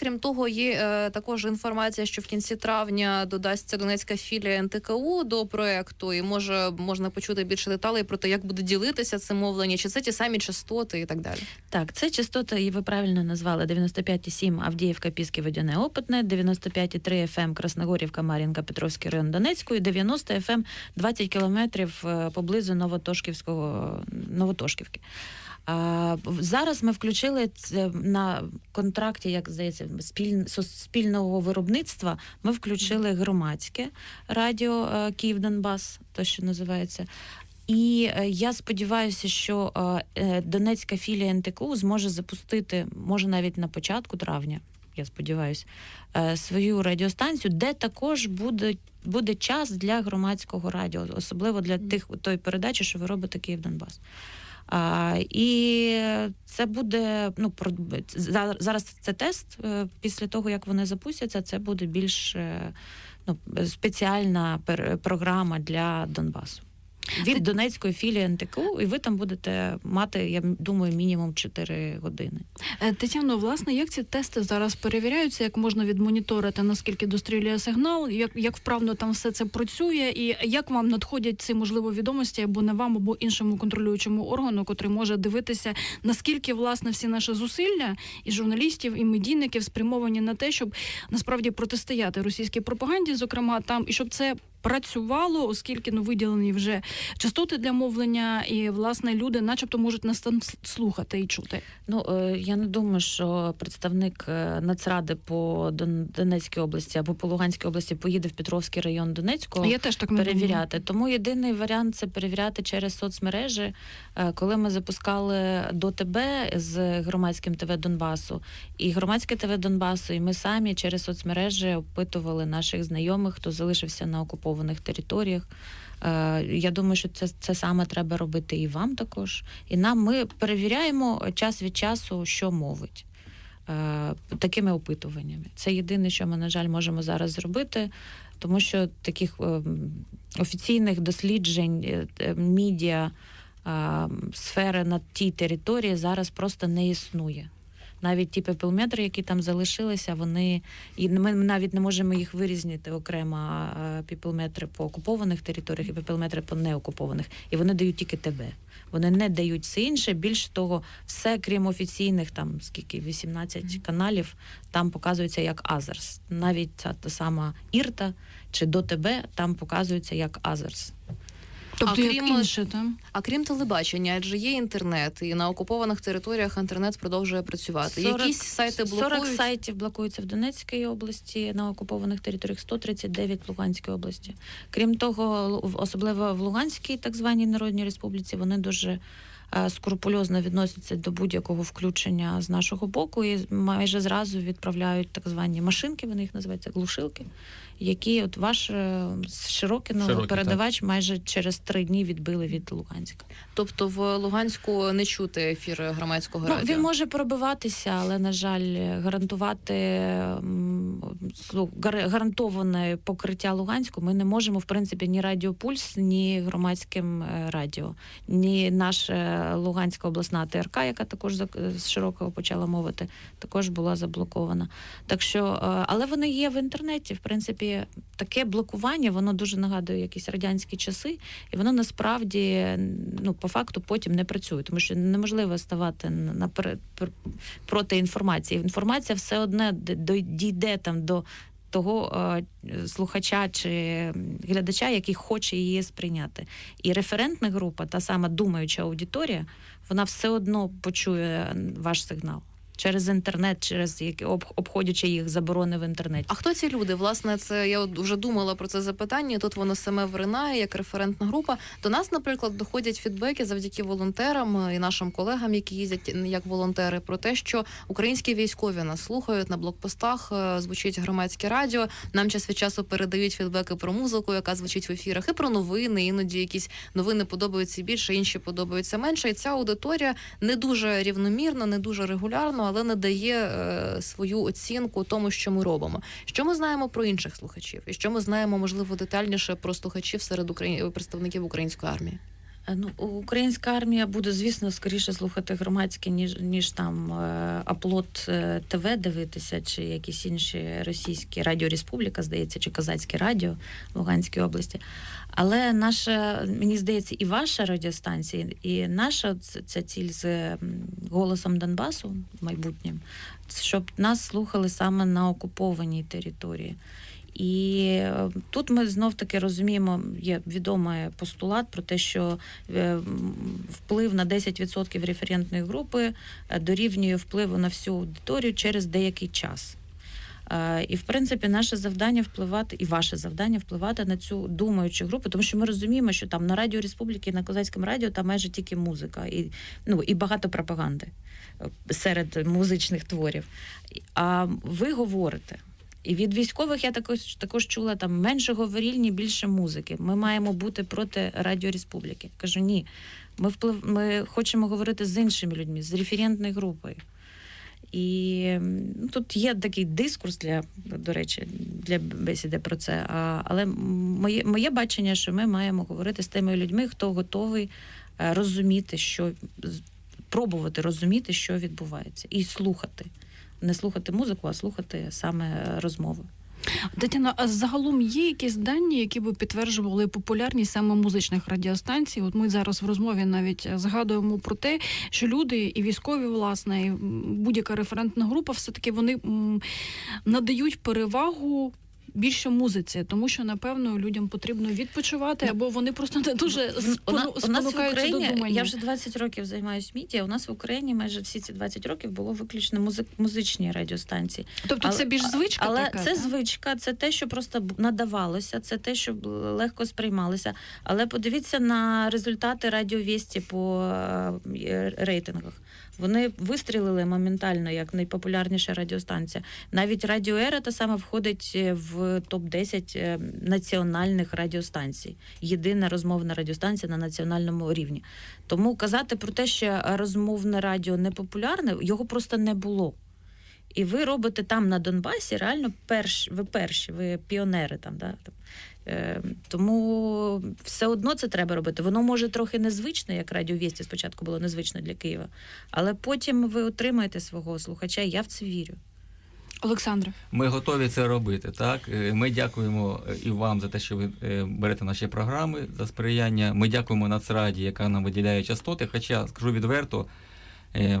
Крім того, є е, також інформація, що в кінці травня додасться Донецька філія НТКУ до проекту, і може можна почути більше деталей про те, як буде ділитися це мовлення, чи це ті самі частоти і так далі. Так, це частота, і ви правильно назвали 95,7 Авдіївка, Піски, Водяне, Опитне, 95,3 FM Красногорівка, Мар'їнка, Петровський район Донецької, 90 FM 20 кілометрів е, поблизу Новотошківського Новотошківки. А, зараз ми включили це на контракті, як здається, спіль, спільного виробництва. Ми включили громадське радіо е, Київ Донбас, то що називається. І е, я сподіваюся, що е, Донецька філія НТКУ зможе запустити, може навіть на початку травня, я сподіваюся, свою радіостанцію, де також буде, буде час для громадського радіо, особливо для тих тої передачі, що ви робите Київ Донбас. А, і це буде ну про зараз це тест. е, Після того як вони запустяться, це буде більш е, ну, спеціальна програма для Донбасу. Від Донецької філії НТКУ, і ви там будете мати, я думаю, мінімум 4 години. Е, Тетяно, власне, як ці тести зараз перевіряються, як можна відмоніторити, наскільки дострілює сигнал, як, як вправно там все це працює, і як вам надходять ці можливо відомості або не вам, або іншому контролюючому органу, котрий може дивитися, наскільки власне всі наші зусилля і журналістів, і медійників спрямовані на те, щоб насправді протистояти російській пропаганді, зокрема там, і щоб це. Працювало, оскільки ну виділені вже частоти для мовлення, і власне люди, начебто, можуть нас там слухати і чути. Ну е, я не думаю, що представник е, Нацради по Донецькій області або по Луганській області поїде в Петровський район Донецького. Я теж так не думаю. перевіряти. Тому єдиний варіант це перевіряти через соцмережі. Е, Коли ми запускали до тебе з громадським ТВ Донбасу, і громадське ТВ Донбасу, і ми самі через соцмережі опитували наших знайомих, хто залишився на окупованих територіях. Е, Я думаю, що це, це саме треба робити і вам також. І нам ми перевіряємо час від часу, що мовить. Е, Такими опитуваннями. Це єдине, що ми, на жаль, можемо зараз зробити, тому що таких е, офіційних досліджень медіа сфери на тій території зараз просто не існує. Навіть ті пепелметри, які там залишилися, вони і ми навіть не можемо їх вирізнити окремо е, по окупованих територіях і піпелметри по неокупованих. І вони дають тільки тебе. Вони не дають все інше. Більше того, все крім офіційних, там скільки 18 каналів, там показується як Азерс. Навіть ця та сама Ірта чи до тебе там показується як Азерс. Тобто, А крім- інше там. А крім телебачення, адже є інтернет, і на окупованих територіях інтернет продовжує працювати. 40 Якісь сайти блокують. 40 сайтів блокуються в Донецькій області на окупованих територіях, 139 в Луганській області. Крім того, особливо в Луганській так званій Народній Республіці, вони дуже скрупульозно відносяться до будь-якого включення з нашого боку і майже зразу відправляють так звані машинки, вони їх називаються глушилки, які от ваш е, Широкий, передавач майже через три дні відбили від Луганська. Тобто в Луганську не чути ефір громадського Ну, радіо. він може пробиватися, але на жаль, гарантувати гарантоване покриття Луганську ми не можемо, в принципі, ні Радіо Пульс, ні громадським е, радіо, ні наша Луганська обласна ТРК, яка також зак- з широкого почала мовити, також була заблокована. Так що, е, але вони є в інтернеті. В принципі, таке блокування воно дуже нагадує якісь радянські часи, і воно насправді ну по факту потім не працює, тому що неможливо ставати на проти інформації. Інформація все одне дійде там до того е, слухача чи глядача, який хоче її сприйняти. І референтна група, та сама думаюча аудиторія, вона все одно почує ваш сигнал. Через інтернет, через які об- обходячи їх заборони в інтернеті. А хто ці люди? Власне, це я вже думала про це запитання. Тут воно саме вринає як референтна група. До нас, наприклад, доходять фідбеки завдяки волонтерам і нашим колегам, які їздять як волонтери, про те, що українські військові нас слухають на блокпостах. е, Звучить громадське радіо. Нам час від часу передають фідбеки про музику, яка звучить в ефірах, і про новини. Іноді якісь новини подобаються більше, інші подобаються менше. І ця аудиторія не дуже рівномірно, не дуже регулярно, але надає е, свою оцінку тому, що ми робимо. Що ми знаємо про інших слухачів, і що ми знаємо, можливо, детальніше про слухачів серед Украї... представників української армії? Е, Ну, українська армія буде, звісно, скоріше слухати громадське, ніж ніж там Аплот е, ТВ дивитися, чи якісь інші російські Радіо Республіка, здається, чи Козацьке радіо в Луганській області. Але наша, мені здається, і ваша радіостанція, і наша ця ціль з голосом Донбасу майбутнім, щоб нас слухали саме на окупованій території. І е, тут ми знов таки розуміємо, є відомий постулат про те, що е, вплив на 10% референтної групи е, дорівнює впливу на всю аудиторію через деякий час. Е, І в принципі наше завдання впливати, і ваше завдання впливати на цю думаючу групу, тому що ми розуміємо, що там на Радіо Республіки, на Козацькому радіо там майже тільки музика і, ну, і багато пропаганди е, серед музичних творів. А ви говорите. І від військових я також також чула там менше говорільні, більше музики. Ми маємо бути проти Радіо Республіки. Кажу, ні. Ми вплив, ми хочемо говорити з іншими людьми, з референтною групою. І ну, тут є такий дискурс для, до речі, для бесіди про це. А, але моє, моє бачення, що ми маємо говорити з тими людьми, хто готовий е, розуміти, що пробувати розуміти, що відбувається, і слухати. Не слухати музику, а слухати саме розмови. Тетяна, а загалом є якісь дані, які би підтверджували популярність саме музичних радіостанцій? От ми зараз в розмові навіть згадуємо про те, що люди і військові, власне, і будь-яка референтна група, все таки вони надають перевагу. Більше музиці, тому що напевно людям потрібно відпочивати, або вони просто не дуже на- у нас в спонукаються Україні, я вже 20 років займаюся медіа. У нас в Україні майже всі ці 20 років було виключно музик, музичні радіостанції. Тобто це більш звичка Але така, це так? звичка, це те, що просто надавалося, це те, що легко сприймалося. Але подивіться на результати радіовісті по е, рейтингах. Вони вистрілили моментально як найпопулярніша радіостанція. Навіть Радіо Ера та саме входить е, в топ 10 національних радіостанцій. Єдина розмовна радіостанція на національному рівні. Тому казати про те, що розмовне радіо не популярне, його просто не було. І ви робите там на Донбасі реально перш, ви перші, ви піонери там. Да? Е, тому все одно це треба робити. Воно може трохи незвичне, як радіовісті спочатку було незвично для Києва, але потім ви отримаєте свого слухача, і я в це вірю. Олександре. Ми готові це робити. Так Е, ми дякуємо е, і вам за те, що ви берете наші програми за сприяння. Ми дякуємо Нацраді, яка нам виділяє частоти. Хоча скажу відверто,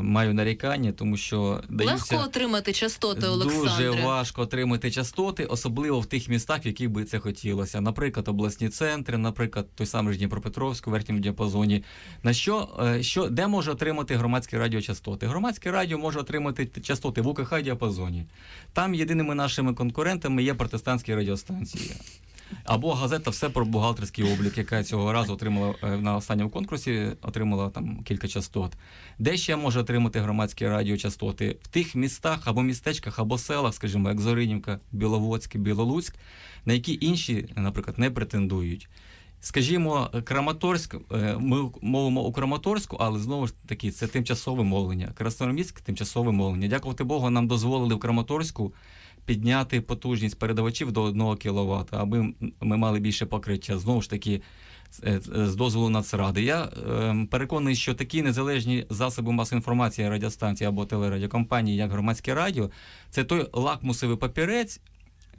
маю нарікання, тому що даються Легко отримати частоти, дуже важко отримати частоти, особливо в тих містах, в яких би це хотілося. Наприклад, обласні центри, наприклад, той самий ж Дніпропетровськ у верхньому діапазоні. На що, е, що де може отримати громадське радіочастоти? Громадське радіо може отримати частоти в УКХ діапазоні. Там єдиними нашими конкурентами є протестантські радіостанції. Або газета Все про бухгалтерський облік, яка цього разу отримала е, на останньому конкурсі, отримала там кілька частот. Де ще може отримати громадські радіочастоти? В тих містах або містечках, або селах, скажімо, як Зоринівка, Біловодськ, Білолуцьк, на які інші, наприклад, не претендують. Скажімо, Краматорськ, е, ми мовимо у Краматорську, але знову ж таки це тимчасове мовлення. Красноармійськ тимчасове мовлення. Дякувати Богу, нам дозволили в Краматорську підняти потужність передавачів до 1 кВт, аби ми мали більше покриття. Знову ж таки, з- з дозволу Нацради. Я е, переконаний, що такі незалежні засоби масової інформації, радіостанції або телерадіокомпанії, як громадське радіо, це той лакмусовий папірець,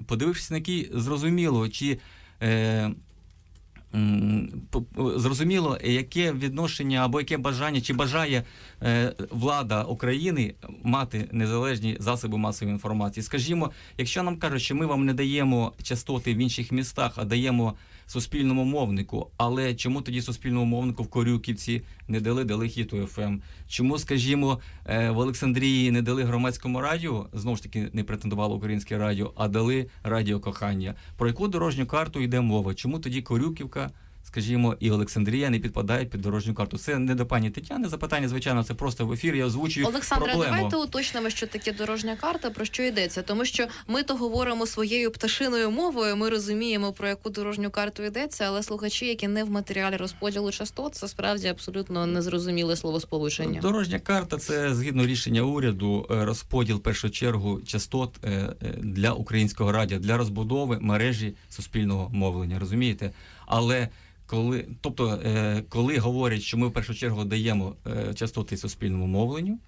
подивившись на який зрозуміло, чи. Е, Зрозуміло, яке відношення або яке бажання, чи бажає е, влада України мати незалежні засоби масової інформації. Скажімо, якщо нам кажуть, що ми вам не даємо частоти в інших містах, а даємо суспільному мовнику, але чому тоді суспільному мовнику в Корюківці не дали, дали хіту ФМ? Чому, скажімо, е, в Олександрії не дали громадському радіо, знову ж таки не претендувало українське радіо, а дали радіо кохання? Про яку дорожню карту йде мова? Чому тоді Корюківка? Скажімо, і Олександрія не підпадають під дорожню карту. Це не до пані Тетяни запитання, звичайно, це просто в ефір. Я озвучую Олександре, проблему. давайте уточнимо, що таке дорожня карта, про що йдеться. Тому що ми то говоримо своєю пташиною мовою. Ми розуміємо про яку дорожню карту йдеться, але слухачі, які не в матеріалі розподілу частот, це справді абсолютно незрозуміле словосполучення. Дорожня карта це згідно рішення уряду е, розподіл в першу чергу частот е, е, для українського радіо для розбудови мережі суспільного мовлення. Розумієте? Але коли, тобто, е, коли говорять, що ми в першу чергу даємо е, частоти суспільному мовленню,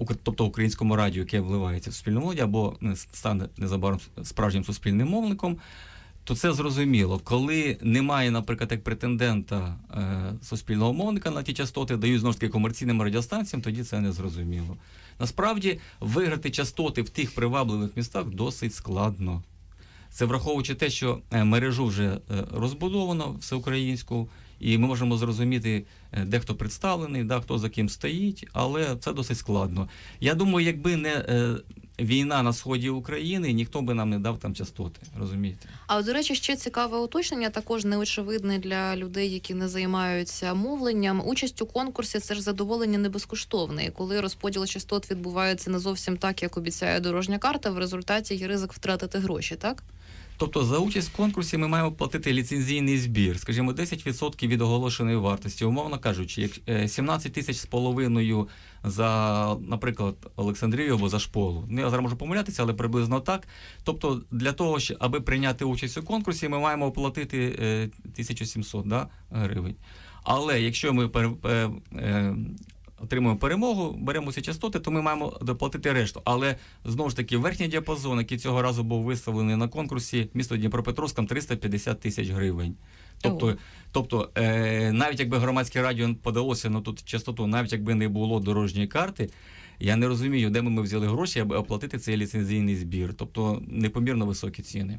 е, тобто українському радіо, яке вливається в суспільну мовлення, або стане незабаром справжнім суспільним мовником, то це зрозуміло. Коли немає, наприклад, як претендента суспільного мовника на ті частоти, дають знову ж таки комерційним радіостанціям, тоді це не зрозуміло. Насправді, виграти частоти в тих привабливих містах досить складно. Це враховуючи те, що е, мережу вже е, розбудовано всеукраїнську, і ми можемо зрозуміти, е, де хто представлений, да, хто за ким стоїть, але це досить складно. Я думаю, якби не війна на сході України, ніхто би нам не дав там частоти. Розумієте? А до речі, ще цікаве уточнення, також неочевидне для людей, які не займаються мовленням. Участь у конкурсі це ж задоволення не безкоштовне. І коли розподіл частот відбувається не зовсім так, як обіцяє дорожня карта, в результаті є ризик втратити гроші, так? Тобто за участь в конкурсі ми маємо платити ліцензійний збір, скажімо, 10% від оголошеної вартості. Умовно кажучи, як е, 17 тисяч з половиною за, наприклад, Олександрію або за шполу. Ну, я зараз можу помилятися, але приблизно так. Тобто, для того, аби прийняти участь у конкурсі, ми маємо оплатити е, 1700 да, гривень. Але якщо ми е, е, отримуємо перемогу, беремо ці частоти, то ми маємо доплатити решту. Але знову ж таки, верхній діапазон, який цього разу був виставлений на конкурсі, місто Дніпропетровськ, там 350 тисяч гривень. Тобто, тобто е, навіть якби громадське радіо подалося на тут частоту, навіть якби не було дорожньої карти, я не розумію, де ми взяли гроші, аби оплатити цей ліцензійний збір. Тобто непомірно високі ціни.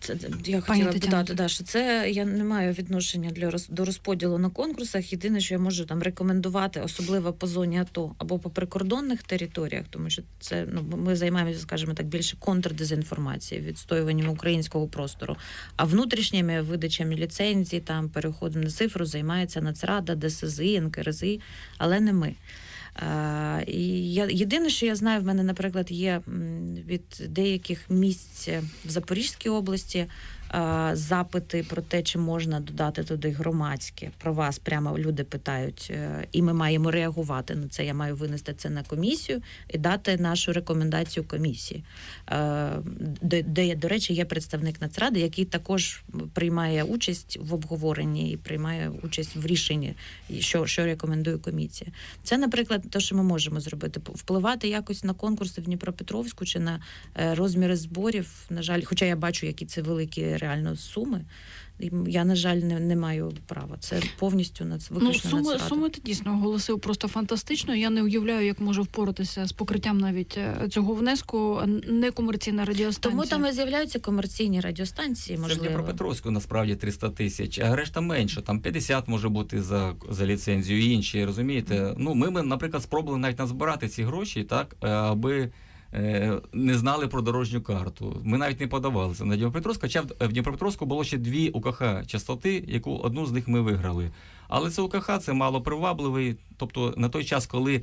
Це я Пані хотіла Тетяно. додати, да, що це я не маю відношення для роз, до розподілу на конкурсах. Єдине, що я можу там рекомендувати, особливо по зоні АТО або по прикордонних територіях, тому що це ну ми займаємося, скажімо так, більше контрдезінформацією, відстоюванням українського простору. А внутрішніми видачами ліцензій, там переходом на цифру займається Нацрада, ДСЗІ, НКРЗІ, але не ми. Е, і я єдине, що я знаю, в мене, наприклад, є від деяких місць в Запорізькій області запити про те, чи можна додати туди громадське. Про вас прямо люди питають, е, і ми маємо реагувати на це. Я маю винести це на комісію і дати нашу рекомендацію комісії, Е, де, де до речі, є представник Нацради, який також приймає участь в обговоренні і приймає участь в рішенні, що, що рекомендує комісія. Це, наприклад, те, що ми можемо зробити, впливати якось на конкурси в Дніпропетровську чи на е, розміри зборів. На жаль, хоча я бачу, які це великі реально суми. Я, на жаль, не, не маю права. Це повністю на Ну, суми, Нацрада. суми ти дійсно оголосив просто фантастично. Я не уявляю, як може впоратися з покриттям навіть е, цього внеску некомерційна радіостанція. Тому там і з'являються комерційні радіостанції, Це в можливо. Дніпропетровську насправді 300 тисяч, а решта менше, там 50 може бути за, за ліцензію, і інші, розумієте? Ну, ми, ми, наприклад, спробували навіть назбирати ці гроші, так, е, аби не знали про дорожню карту. Ми навіть не подавалися на Дніпропетровську, хоча в- в Дніпропетровську було ще дві УКХ частоти, яку одну з них ми виграли. Але це УКХ це мало привабливий. Тобто на той час, коли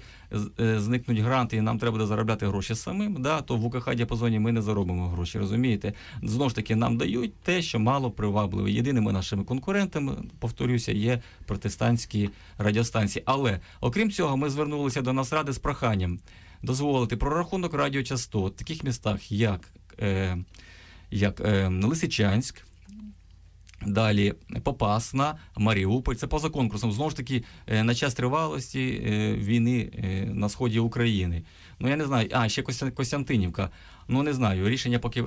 е, зникнуть гранти і нам треба заробляти гроші самим, да, то в УКХ діапазоні ми не заробимо гроші, розумієте? Знову ж таки, нам дають те, що мало привабливе. Єдиними нашими конкурентами, повторюся, є протестантські радіостанції. Але окрім цього, ми звернулися до Нацради з проханням дозволити прорахунок радіочастот в таких містах, як, е, як е, Лисичанськ. Далі Попасна, Маріуполь. Це поза конкурсом. Знову ж таки, е, на час тривалості е, війни е, на сході України. Ну я не знаю. А ще Костя- Костянтинівка. Ну не знаю. Рішення поки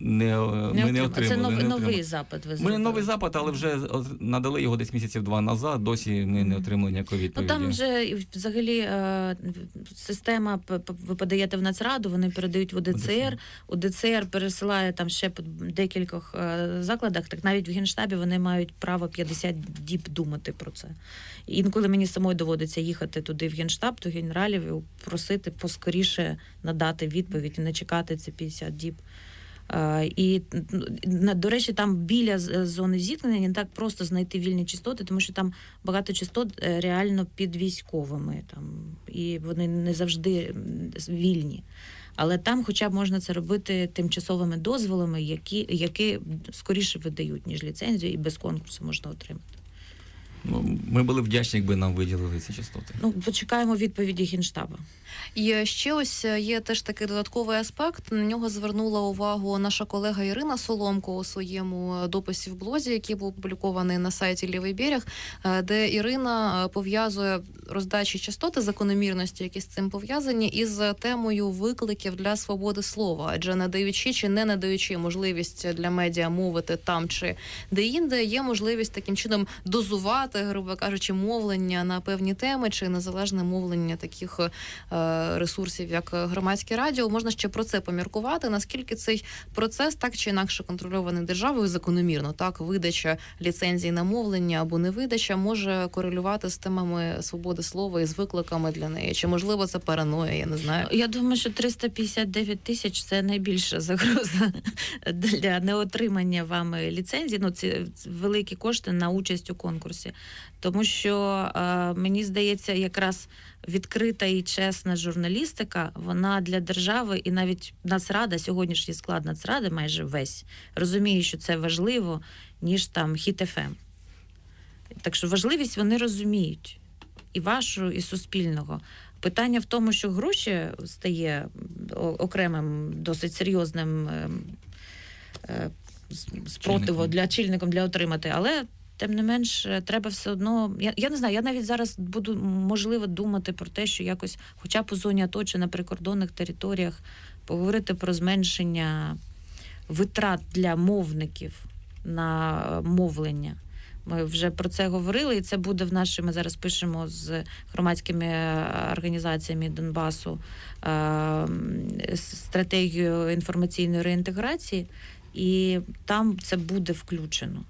не, ми не отримали. Це не новий, отримали. новий запит. Ви Ми новий запит, але вже надали його десь місяців два назад. Досі ми не отримали ніякої Ну там вже взагалі система ви подаєте в Нацраду, вони передають в УДЦР. УДЦР пересилає там ще декількох е, закладах. Так навіть в генштабі вони мають право 50 діб думати про це. Інколи мені самої доводиться їхати туди в генштаб, до генералів і просити поскоріше надати відповідь і не чекати ці 50 діб. І ну, до речі, там біля зони зіткнення не так просто знайти вільні частоти, тому що там багато частот е, реально під військовими, там і вони не завжди вільні. Але там, хоча б можна це робити тимчасовими дозволами, які, які скоріше видають, ніж ліцензію, і без конкурсу можна отримати. Ну, ми були вдячні, якби нам виділили ці частоти. Ну, почекаємо відповіді Генштабу. І ще ось е, є теж такий додатковий аспект. На нього звернула увагу наша колега Ірина Соломко у своєму е, дописі в блозі, який був опублікований на сайті Лівий берег, е, де Ірина е, пов'язує роздачі частоти закономірності, які з цим пов'язані, із темою викликів для свободи слова, адже надаючи чи не надаючи можливість для медіа мовити там чи де-інде, є можливість таким чином дозувати, грубо кажучи, мовлення на певні теми чи незалежне мовлення таких е, ресурсів, як громадське радіо. Можна ще про це поміркувати. Наскільки цей процес так чи інакше контрольований державою закономірно, так видача ліцензій на мовлення або не видача може корелювати з темами свободи слова і з викликами для неї. Чи можливо це параноя? Я не знаю. Я думаю, що 359 тисяч це найбільша загроза для неотримання вами ліцензії. Ну, це великі кошти на участь у конкурсі. Тому що е, мені здається, якраз відкрита і чесна журналістика, вона для держави і навіть Нацрада, сьогоднішній склад Нацради, майже весь розуміє, що це важливо, ніж там хіт ФМ. Так що важливість вони розуміють і вашу, і суспільного. Питання в тому, що гроші стає окремим досить серйозним ем, е, с- спротивом для чільником для отримати, але. Тим не менш, е, треба все одно. Я, я не знаю, я навіть зараз буду можливо думати про те, що якось, хоча б у зоні АТО чи на прикордонних територіях, поговорити про зменшення витрат для мовників на е, мовлення. Ми вже про це говорили, і це буде в нашій. Ми зараз пишемо з громадськими е, організаціями Донбасу е, стратегію інформаційної реінтеграції, і там це буде включено.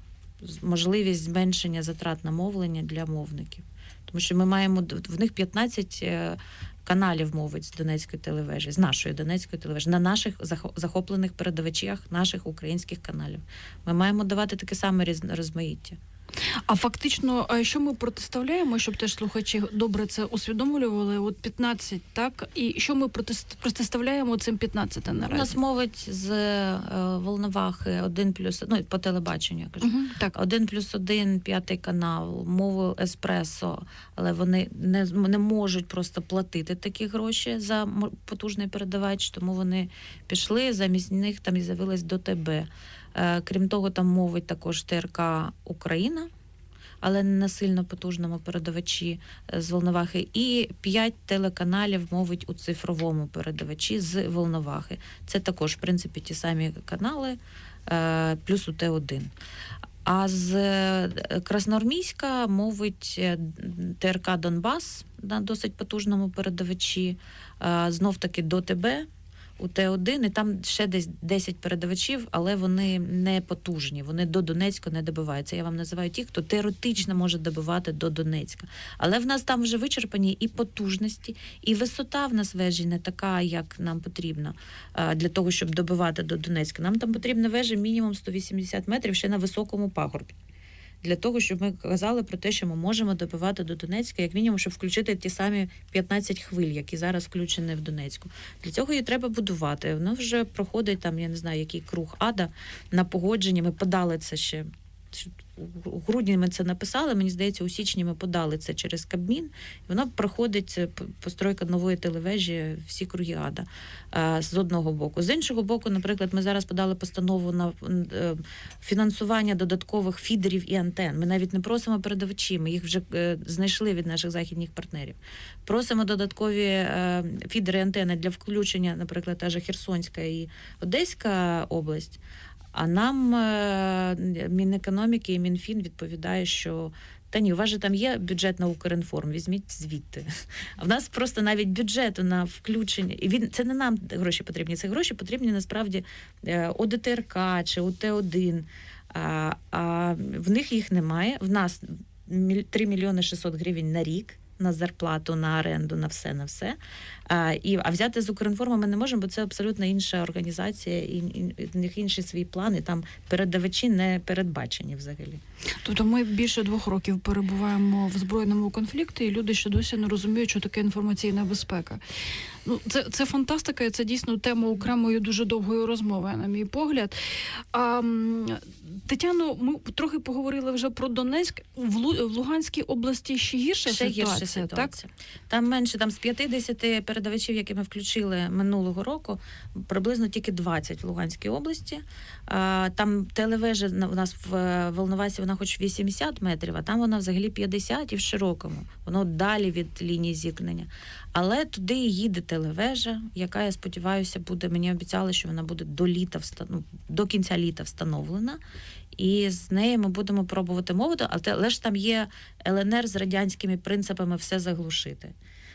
Можливість зменшення затрат на мовлення для мовників. Тому що ми маємо в них 15 е, каналів мовить з Донецької телевежі, з нашої Донецької телевежі, на наших захо- захоплених передавачах наших українських каналів. Ми маємо давати таке саме розмаїття. А фактично, е, що ми протиставляємо, щоб теж слухачі добре це усвідомлювали? От 15, так? І що ми протист- протиставляємо цим 15 У нас мовить з е, Волновахи один плюс ну по телебаченню. Я кажу. Мгм, так. Один плюс один, п'ятий канал, мову еспресо, але вони не, не можуть просто платити такі гроші за потужний передавач, тому вони пішли, замість них там і з'явилась до тебе. Е, крім того, там мовить також ТРК Україна. Але не на сильно потужному передавачі е, з Волновахи, і п'ять телеканалів мовить у цифровому передавачі з Волновахи. Це також, в принципі, ті самі канали, е, плюс у Т1. А з Красноармійська мовить ТРК Донбас на досить потужному передавачі. Знов таки до ТБ у Т1, і там ще десь 10 передавачів, але вони не потужні. Вони до Донецька не добиваються. Я вам називаю ті, хто теоретично може добивати до Донецька. Але в нас там вже вичерпані і потужності, і висота в нас вежі не така, як нам потрібно для того, щоб добивати до Донецька. Нам там потрібна вежа мінімум 180 метрів ще на високому пагорбі. Для того, щоб ми казали про те, що ми можемо добивати до Донецька, як мінімум, щоб включити ті самі 15 хвиль, які зараз включені в Донецьку. Для цього її треба будувати. Воно вже проходить там, я не знаю, який круг ада на погодження. Ми подали це ще. У грудні ми це написали. Мені здається, у січні ми подали це через Кабмін. І воно проходить е, постройка нової телевежі всі круги ада е, з одного боку. З іншого боку, наприклад, ми зараз подали постанову на е, фінансування додаткових фідерів і антен. Ми навіть не просимо передавачі, ми їх вже знайшли від наших західних партнерів. Просимо додаткові фідери і антени для включення, наприклад, та же Херсонська і Одеська область. А нам е, Мінекономіки і Мінфін відповідає, що та ні, у вас же там є бюджет на Укрінформ, візьміть звідти. А в нас просто навіть бюджету на включення. І він це не нам гроші потрібні. Це гроші потрібні насправді е, ОДТРК чи УТ1. А, а в них їх немає. В нас міль- 3 мільйони 600 гривень на рік на зарплату, на оренду, на все, на все. А, і, а взяти з Укрінформу ми не можемо, бо це абсолютно інша організація, і, і, і в них інші свої плани. Там передавачі не передбачені взагалі. Тобто ми більше двох років перебуваємо в збройному конфлікті, і люди ще досі не розуміють, що таке інформаційна безпека. Ну, це, це фантастика, і це дійсно тема окремої дуже довгої розмови, на мій погляд. А, Тетяно, ми трохи поговорили вже про Донецьк. В, Лу- в Луганській області ще гірша Ще ситуація, гірша так? Там менше там з 50 передавачів, які ми включили минулого року, приблизно тільки 20 в Луганській області. Там телевежа у нас в Волновасі, вона хоч 80 метрів, а там вона взагалі 50 і в широкому. Воно далі від лінії зіткнення. Але туди їде телевежа, яка, я сподіваюся, буде. Мені обіцяли, що вона буде до літа ну, до кінця літа встановлена. І з нею ми будемо пробувати мовити, але ж там є ЛНР з радянськими принципами все заглушити.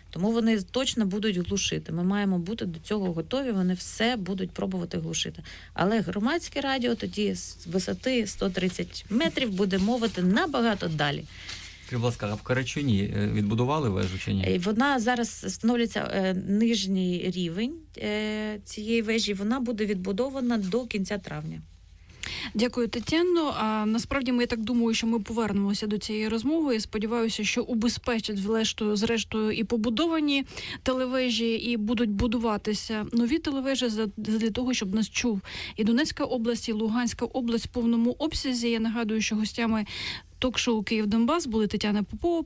Тому вони точно будуть глушити. Ми маємо бути до цього готові. Вони все будуть пробувати глушити. Але громадське радіо тоді з висоти 130 метрів буде мовити набагато далі. Скажіть, будь ласка, а в Карачуні е, відбудували вежу чи ні? Вона зараз встановлюється е, нижній рівень е, цієї вежі. Вона буде відбудована до кінця травня. Дякую, Тетяно. А насправді ми так думаю, що ми повернемося до цієї розмови. І сподіваюся, що убезпечать зрештою, зрештою і побудовані телевежі, і будуть будуватися нові телевежі для того, щоб нас чув і Донецька область, і Луганська область в повному обсязі. Я нагадую, що гостями ток-шоу Київ Донбас були Тетяна Попова,